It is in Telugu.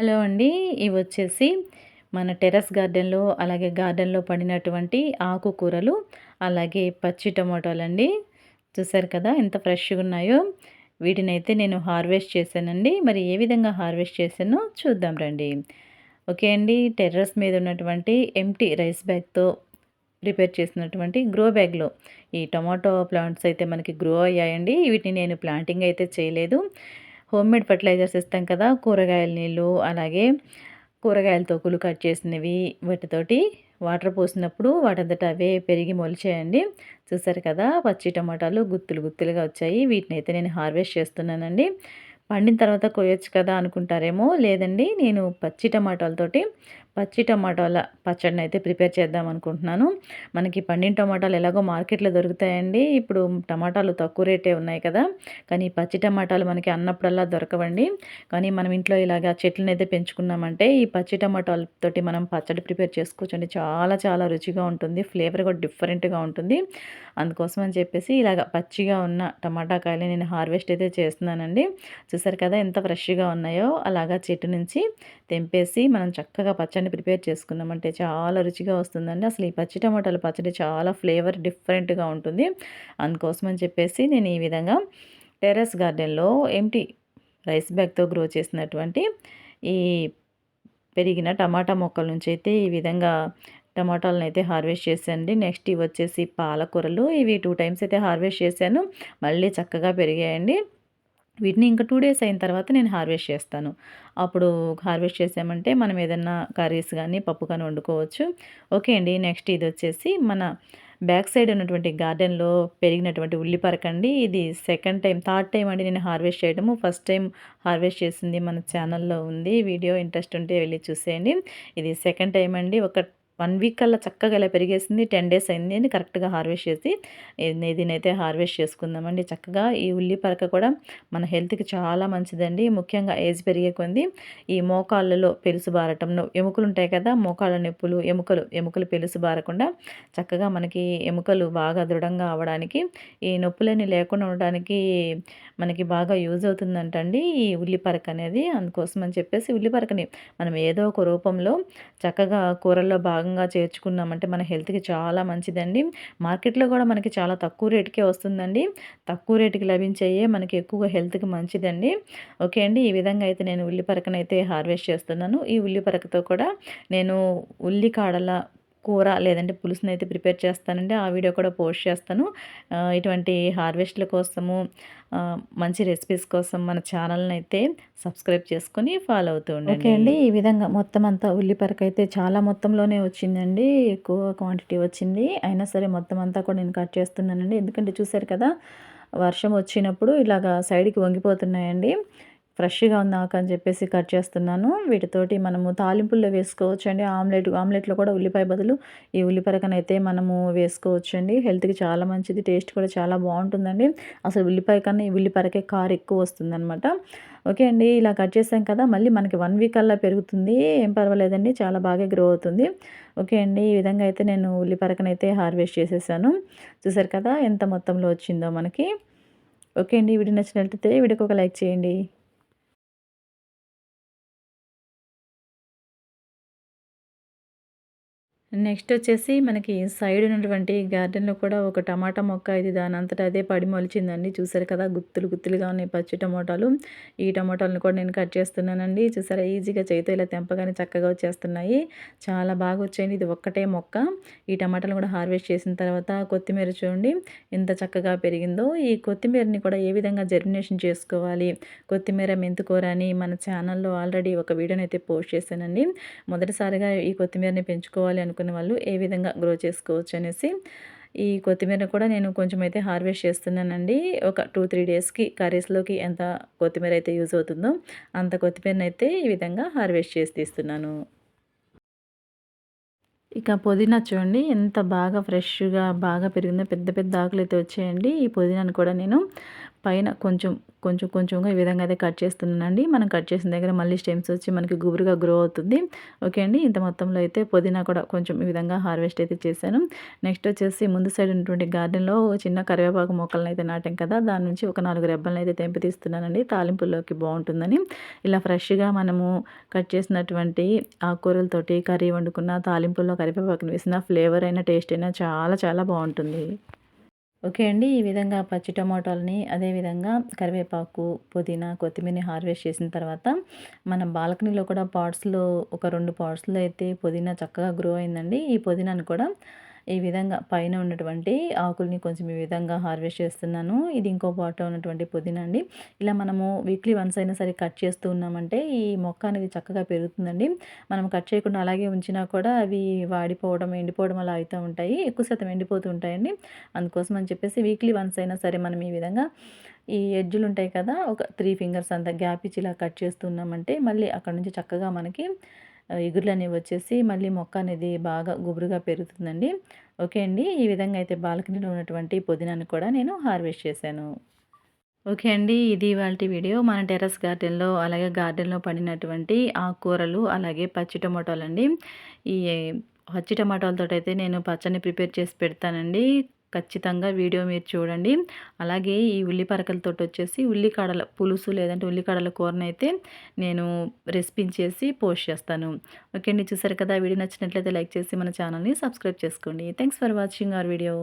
హలో అండి. ఇవి వచ్చేసి మన టెర్రస్ గార్డెన్లో అలాగే గార్డెన్లో పడినటువంటి ఆకుకూరలు అలాగే పచ్చి టమాటోలండి. అండి చూసారు కదా ఎంత ఫ్రెష్గా ఉన్నాయో. వీటిని అయితే నేను హార్వెస్ట్ చేశానండి. మరి ఏ విధంగా హార్వెస్ట్ చేశానో చూద్దాం రండి. ఓకే అండి. టెర్రస్ మీద ఉన్నటువంటి ఎంటీ రైస్ బ్యాగ్తో ప్రిపేర్ చేసినటువంటి గ్రో బ్యాగ్లో ఈ టొమాటో ప్లాంట్స్ అయితే మనకి గ్రో అయ్యాయండి. వీటిని నేను ప్లాంటింగ్ అయితే చేయలేదు. హోమ్మేడ్ ఫర్టిలైజర్స్ ఇస్తాం కదా కూరగాయల నీళ్ళు అలాగే కూరగాయల తోకులు కట్ చేసినవి వాటితోటి వాటర్ పోసినప్పుడు వాటంతట అవే పెరిగి మొలిచేయండి. చూసారు కదా పచ్చి టమాటాలు గుత్తులు గుత్తులుగా వచ్చాయి. వీటిని అయితే నేను హార్వెస్ట్ చేస్తున్నానండి. పండిన తర్వాత కోయొచ్చు కదా అనుకుంటారేమో లేదండి. నేను పచ్చి టమాటాలతోటి పచ్చి టమాటాల పచ్చడిని అయితే ప్రిపేర్ చేద్దాం అనుకుంటున్నాను. మనకి పండిన టమాటాలు ఎలాగో మార్కెట్లో దొరుకుతాయండి. ఇప్పుడు టమాటాలు తక్కువ రేటే ఉన్నాయి కదా. కానీ పచ్చి టమాటాలు మనకి అన్నప్పుడల్లా దొరకవండి. కానీ మనం ఇంట్లో ఇలాగా చెట్లను అయితే పెంచుకున్నామంటే ఈ పచ్చి టమాటాలతోటి మనం పచ్చడి ప్రిపేర్ చేసుకోవచ్చండి. చాలా చాలా రుచిగా ఉంటుంది. ఫ్లేవర్ కూడా డిఫరెంట్గా ఉంటుంది. అందుకోసం అని చెప్పేసి ఇలాగ పచ్చిగా ఉన్న టమాటా కాయలు నేను హార్వెస్ట్ అయితే చేస్తున్నానండి. చూసారు కదా ఎంత ఫ్రెష్గా ఉన్నాయో. అలాగా చెట్టు నుంచి తెంపేసి మనం చక్కగా పచ్చడి పచ్చడిని ప్రిపేర్ చేసుకున్నామంటే చాలా రుచిగా వస్తుందండి. అసలు ఈ పచ్చి టమాటాల పచ్చడి చాలా ఫ్లేవర్ డిఫరెంట్గా ఉంటుంది. అందుకోసం అని చెప్పేసి నేను ఈ విధంగా టెర్రస్ గార్డెన్లో ఎంటీ రైస్ బ్యాగ్తో గ్రో చేసినటువంటి ఈ పెరిగిన టమాటా మొక్కల నుంచి అయితే ఈ విధంగా టమాటాలను అయితే హార్వెస్ట్ చేశానండి. నెక్స్ట్ ఇవి వచ్చేసి పాలకూరలు. ఇవి టూ టైమ్స్ అయితే హార్వెస్ట్ చేశాను. మళ్ళీ చక్కగా పెరిగాయండి. వీటిని ఇంకా టూ డేస్ అయిన తర్వాత నేను హార్వెస్ట్ చేస్తాను. అప్పుడు హార్వెస్ట్ చేసామంటే మనం ఏదన్నా కర్రీస్ కానీ పప్పు కానీ వండుకోవచ్చు. ఓకే అండి నెక్స్ట్ ఇది వచ్చేసి మన బ్యాక్ సైడ్ ఉన్నటువంటి గార్డెన్లో పెరిగినటువంటి ఉల్లిపరకండి ఇది సెకండ్ టైం థర్డ్ టైం అండి నేను హార్వెస్ట్ చేయడము. ఫస్ట్ టైం హార్వెస్ట్ చేసింది మన ఛానల్లో ఉంది. వీడియో ఇంట్రెస్ట్ ఉంటే వెళ్ళి చూసేయండి. ఇది సెకండ్ టైం అండి. ఒక వన్ వీక్ కల్లా చక్కగా ఇలా పెరిగేసింది. టెన్ డేస్ అయింది అని కరెక్ట్గా హార్వెస్ట్ చేసి దీనైతే హార్వెస్ట్ చేసుకుందామండి. చక్కగా ఈ ఉల్లి పరక కూడా మన హెల్త్కి చాలా మంచిదండి. ముఖ్యంగా ఏజ్ పెరిగే కొంది ఈ మోకాళ్ళలో పెలుసు బారటం ఎముకలు ఉంటాయి కదా మోకాళ్ళ నొప్పులు ఎముకలు ఎముకలు పెలుసు బారకుండా చక్కగా మనకి ఎముకలు బాగా దృఢంగా అవడానికి ఈ నొప్పులని లేకుండా ఉండడానికి మనకి బాగా యూజ్ అవుతుందంటండి ఈ ఉల్లిపరక అనేది. అందుకోసం అని చెప్పేసి ఉల్లిపరకని మనం ఏదో ఒక రూపంలో చక్కగా కూరల్లో భాగంగా భాగంగా చేర్చుకున్నామంటే మన హెల్త్కి చాలా మంచిదండి. మార్కెట్లో కూడా మనకి చాలా తక్కువ రేటుకే వస్తుందండి. తక్కువ రేటుకి లభించేయే మనకి ఎక్కువ హెల్త్కి మంచిదండి. ఓకే అండి. ఈ విధంగా అయితే నేను ఉల్లిపరకనైతే హార్వెస్ట్ చేస్తున్నాను. ఈ ఉల్లిపరకతో కూడా నేను ఉల్లి కాడల కూర లేదంటే పులుసుని అయితే ప్రిపేర్ చేస్తానండి. ఆ వీడియో కూడా పోస్ట్ చేస్తాను. ఇటువంటి హార్వెస్ట్ల కోసము మంచి రెసిపీస్ కోసం మన ఛానల్ని అయితే సబ్స్క్రైబ్ చేసుకొని ఫాలో అవుతూ ఉండండి. ఓకే అండి. ఈ విధంగా మొత్తం అంతా ఉల్లిపరకు అయితే చాలా మొత్తంలోనే వచ్చిందండి. ఎక్కువ క్వాంటిటీ వచ్చింది. అయినా సరే మొత్తం అంతా కూడా నేను కట్ చేస్తున్నానండి. ఎందుకంటే చూసారు కదా వర్షం వచ్చినప్పుడు ఇలాగా సైడ్కి వంగిపోతున్నాయండి. ఫ్రెష్గా ఉంది ఆకు అని చెప్పేసి కట్ చేస్తున్నాను. వీటితోటి మనము తాలింపుల్లో వేసుకోవచ్చు అండి ఆమ్లెట్ ఆమ్లెట్లో కూడా ఉల్లిపాయ బదులు ఈ ఉల్లిపాయకనైతే మనము వేసుకోవచ్చు అండి హెల్త్కి చాలా మంచిది టేస్ట్ కూడా చాలా బాగుంటుందండి. అసలు ఉల్లిపాయ కన్నా ఈ ఉల్లిపాయకే కారు ఎక్కువ వస్తుందన్నమాట. ఓకే అండి ఇలా కట్ చేసాం కదా మళ్ళీ మనకి వన్ వీక్ అలా పెరుగుతుంది. ఏం పర్వాలేదండి చాలా బాగా గ్రో అవుతుంది. ఓకే అండి ఈ విధంగా అయితే నేను ఉల్లిపరకనైతే హార్వెస్ట్ చేసేసాను. చూసారు కదా ఎంత మొత్తంలో వచ్చిందో మనకి. ఓకే అండి వీడియో నచ్చినట్లయితే వీడియోకి ఒక లైక్ చేయండి. నెక్స్ట్ వచ్చేసి మనకి సైడ్ ఉన్నటువంటి గార్డెన్లో కూడా ఒక టమాటా మొక్క ఇది దాని అంతటా అదే పడి మొలిచిందండి. చూసారు కదా గుత్తులు గుత్తులుగా ఉన్నాయి పచ్చి టమాటాలు. ఈ టమాటాలను కూడా నేను కట్ చేస్తున్నానండి. చూసారా ఈజీగా చేతితో ఇలా తెంపగానే చక్కగా వచ్చేస్తున్నాయి. చాలా బాగా వచ్చాయండి. ఇది ఒక్కటే మొక్క. ఈ టమాటాలు కూడా హార్వెస్ట్ చేసిన తర్వాత కొత్తిమీర చూడండి ఎంత చక్కగా పెరిగిందో. ఈ కొత్తిమీరని కూడా ఏ విధంగా జర్మినేషన్ చేసుకోవాలి? కొత్తిమీర మెంతుకూర అని మన ఛానల్లో ఆల్రెడీ ఒక వీడియోని అయితే పోస్ట్ చేశానండి. మొదటిసారిగా ఈ కొత్తిమీరని పెంచుకోవాలి అనుకున్న అనుకునే వాళ్ళు ఏ విధంగా గ్రో చేసుకోవచ్చు అనేసి ఈ కొత్తిమీర కూడా నేను కొంచెం అయితే హార్వెస్ట్ చేస్తున్నానండి. ఒక టూ త్రీ డేస్కి కర్రీస్లోకి ఎంత కొత్తిమీర అయితే యూజ్ అవుతుందో అంత కొత్తిమీరనైతే అయితే ఈ విధంగా హార్వెస్ట్ చేసి తీస్తున్నాను. ఇక పుదీనా చూడండి ఎంత బాగా ఫ్రెష్గా బాగా పెరిగిందో పెద్ద పెద్ద ఆకులు అయితే వచ్చాయండి. ఈ పుదీనాను కూడా నేను పైన కొంచెం కొంచెం కొంచెంగా ఈ విధంగా అయితే కట్ చేస్తున్నానండి. మనం కట్ చేసిన దగ్గర మళ్ళీ స్టెమ్స్ వచ్చి మనకి గుబురుగా గ్రో అవుతుంది. ఓకే అండి ఇంత మొత్తంలో అయితే పుదీనా కూడా కొంచెం ఈ విధంగా హార్వెస్ట్ అయితే చేశాను. నెక్స్ట్ వచ్చేసి ముందు సైడ్ ఉన్నటువంటి గార్డెన్లో చిన్న కరివేపాకు మొక్కలను అయితే నాటాం కదా దాని నుంచి ఒక నాలుగు రెబ్బలను అయితే తెంపి తీస్తున్నానండి. తాలింపుల్లోకి బాగుంటుందని. ఇలా ఫ్రెష్గా మనము కట్ చేసినటువంటి ఆకుకూరలతోటి కర్రీ వండుకున్న తాలింపుల్లో కరివేపాకుని వేసిన ఫ్లేవర్ అయినా టేస్ట్ అయినా చాలా చాలా బాగుంటుంది. ఓకే అండి. ఈ విధంగా పచ్చి టమాటాలని అదేవిధంగా కరివేపాకు పుదీనా కొత్తిమీరని హార్వెస్ట్ చేసిన తర్వాత మన బాల్కనీలో కూడా పాట్స్లో ఒక రెండు పాట్స్లో అయితే పుదీనా చక్కగా గ్రో అయిందండి. ఈ పుదీనాను కూడా ఈ విధంగా పైన ఉన్నటువంటి ఆకుల్ని కొంచెం ఈ విధంగా హార్వెస్ట్ చేస్తున్నాను. ఇది ఇంకో పాటలో ఉన్నటువంటి పుదీనా అండి. ఇలా మనము వీక్లీ వన్స్ అయినా సరే కట్ చేస్తూ ఉన్నామంటే ఈ మొక్క అనేది చక్కగా పెరుగుతుందండి. మనం కట్ చేయకుండా అలాగే ఉంచినా కూడా అవి వాడిపోవడం ఎండిపోవడం అలా అవుతూ ఉంటాయి. ఎక్కువ శాతం ఎండిపోతూ ఉంటాయండి. అందుకోసం అని చెప్పేసి వీక్లీ వన్స్ అయినా సరే మనం ఈ విధంగా ఈ ఎడ్జులు ఉంటాయి కదా ఒక త్రీ ఫింగర్స్ అంతా గ్యాప్ ఇచ్చి ఇలా కట్ చేస్తున్నామంటే మళ్ళీ అక్కడ నుంచి చక్కగా మనకి ఎగురులు అనేవి వచ్చేసి మళ్ళీ మొక్క అనేది బాగా గుబురుగా పెరుగుతుందండి. ఓకే అండి ఈ విధంగా అయితే బాల్కనీలో ఉన్నటువంటి పుదీనాను కూడా నేను హార్వెస్ట్ చేశాను. ఓకే అండి ఇది ఇవాళ వీడియో. మన టెర్రస్ గార్డెన్లో అలాగే గార్డెన్లో పడినటువంటి ఆకుకూరలు అలాగే పచ్చి టమాటోలు అండి ఈ పచ్చి టమాటాలతో అయితే నేను పచ్చని ప్రిపేర్ చేసి పెడతానండి. ఖచ్చితంగా వీడియో మీరు చూడండి. అలాగే ఈ ఉల్లిపరకలతో వచ్చేసి ఉల్లికాడల పులుసు లేదంటే ఉల్లికాడల కూరనైతే నేను రెసిపీ చేసి పోస్ట్ చేస్తాను. ఓకే అండి. చూసారు కదా వీడియో నచ్చినట్లయితే లైక్ చేసి మన ఛానల్ని సబ్స్క్రైబ్ చేసుకోండి. Thanks for watching our video.